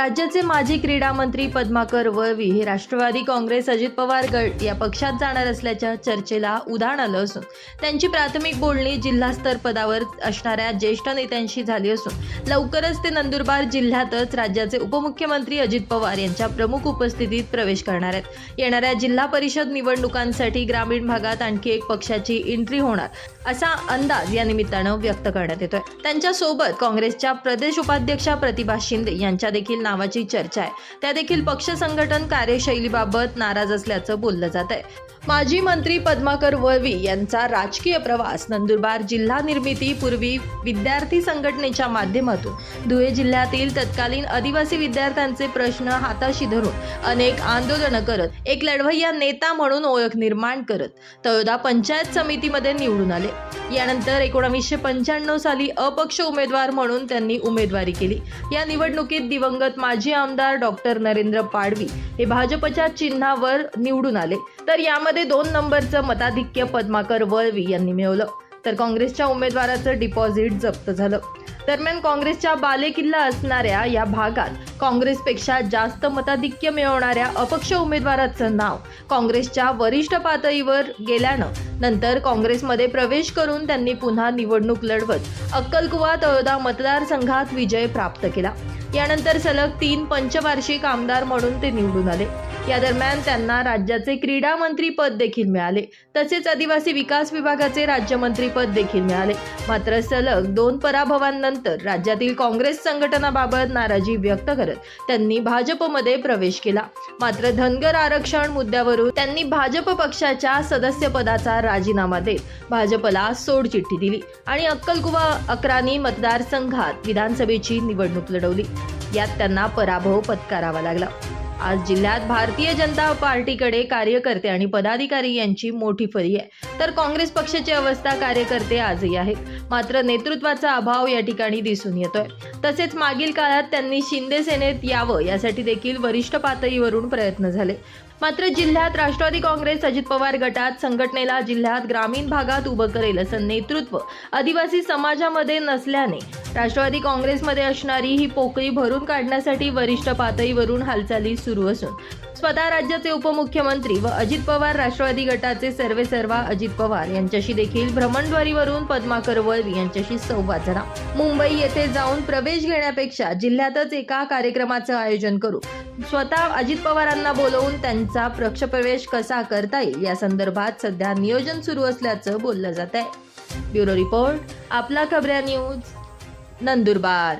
राज्याचे माजी क्रीडा मंत्री पद्माकर वळवी हे राष्ट्रवादी काँग्रेस अजित पवार गट या पक्षात जाणार असल्याच्या चर्चेला उधाण आलं असून त्यांची प्राथमिक बोलणी जिल्हास्तर पदावर असणाऱ्या ज्येष्ठ नेत्यांशी झाली असून लवकरच ते नंदुरबार जिल्ह्यातच राज्याचे उपमुख्यमंत्री अजित पवार यांच्या प्रमुख उपस्थितीत प्रवेश करणार आहेत. येणाऱ्या जिल्हा परिषद निवडणुकांसाठी ग्रामीण भागात आणखी एक पक्षाची एंट्री होणार असा अंदाज या निमित्तानं व्यक्त करण्यात येतोय. त्यांच्यासोबत काँग्रेसच्या प्रदेश उपाध्यक्षा प्रतिभा शिंदे यांच्या देखील नावाची चर्चा आहे. त्या देखील पक्ष संघटन कार्यशैलीबाबत नाराज असल्याचं बोललं जात आहे माजी मंत्री पद्माकर वळवी यांचा राजकीय प्रवास नंदुरबार जिल्हा निर्मिती पूर्वी विद्यार्थी संघटनेच्या माध्यमातून. धुळे जिल्ह्यातील तत्कालीन आदिवासी विद्यार्थ्यांचे प्रश्न हाताशी धरून अनेक आंदोलनं करत एक लढवय्या नेता म्हणून ओळख निर्माण करत तळोदा पंचायत समितीमध्ये निवडून आले. यानंतर एकोणावीसशे पंच्याण्णव साली अपक्ष उमेदवार म्हणून त्यांनी उमेदवारी केली. या निवडणुकीत दिवंगत माजी आमदार डॉक्टर नरेंद्र पाडवी हे भाजपच्या चिन्हावर निवडून आले. तर यामध्ये दोन नंबरचं मताधिक्य पद्माकर वळवी यांनी मिळवलं. तर काँग्रेसच्या उमेदवाराचं डिपॉझिट जप्त झालं. दरम्यान काँग्रेसच्या बालेकिल्ला असणाऱ्या या भागात काँग्रेसपेक्षा जास्त मताधिक्य मिळवणाऱ्या अपक्ष उमेदवाराचं नाव काँग्रेसच्या वरिष्ठ पातळीवर गेल्यानं नंतर काँग्रेसमध्ये प्रवेश करून त्यांनी पुन्हा निवडणूक लढवत अक्कलकुवा तळोदा मतदारसंघात विजय प्राप्त केला. यानंतर सलग तीन पंचवार्षिक आमदार म्हणून ते निवडून आले. या दरम्यान त्यांना राज्याचे क्रीडा मंत्री पद देखील मिळाले. तसेच आदिवासी विकास विभागाचे राज्यमंत्री पद देखील मिळाले. मात्र सलग दोन पराभवांनंतर राज्यातील काँग्रेस संघटनाबाबत नाराजी व्यक्त करत त्यांनी भाजपमध्ये प्रवेश केला. मात्र धनगर आरक्षण मुद्द्यावरून त्यांनी भाजप पक्षाच्या सदस्यपदाचा राजीनामा देत भाजपला सोडचिठ्ठी दिली आणि अक्कलकुवा अकरानी मतदारसंघात विधानसभेची निवडणूक लढवली. यात त्यांना पराभव पत्करावा लागला. आज जिल्ह्यात भारतीय जनता पार्टीकडे कार्यकर्ते आणि पदाधिकारी यांची मोठी फरी आहे. तर काँग्रेस पक्षाची अवस्था कार्यकर्ते आजही आहेत. मात्र नेतृत्वाचा अभाव या ठिकाणी दिसून येतोय. तसेच मागील काळात त्यांनी शिंदे सेनेत यावं यासाठी देखील वरिष्ठ पातळीवरून प्रयत्न झाले. मात्र जिल्ह्यात राष्ट्रवादी काँग्रेस अजित पवार गटात संघटनेला जिल्ह्यात ग्रामीण भागात उभं करेल असं नेतृत्व आदिवासी समाजामध्ये नसल्याने राष्ट्रवादी काँग्रेसमध्ये असणारी ही पोकळी भरून काढण्यासाठी वरिष्ठ पातळीवरून हालचाली सुरू असून स्वतः राज्याचे उपमुख्यमंत्री व अजित पवार राष्ट्रवादी गटाचे सर्वेसर्वा अजित पवार यांच्याशी देखील भ्रमणद्वारीवरून पद्माकर वळवी यांच्याशी संवाद झाला मुंबई येथे जाऊन प्रवेश घेण्यापेक्षा जिल्ह्यातच एका कार्यक्रमाचं आयोजन करू. स्वतः अजित पवारांना बोलवून त्यांचा पक्षप्रवेश कसा करता येईल या संदर्भात सध्या नियोजन सुरू असल्याचं बोललं जात आहे ब्युरो रिपोर्ट आपला खबऱ्या न्यूज नंदुरबार.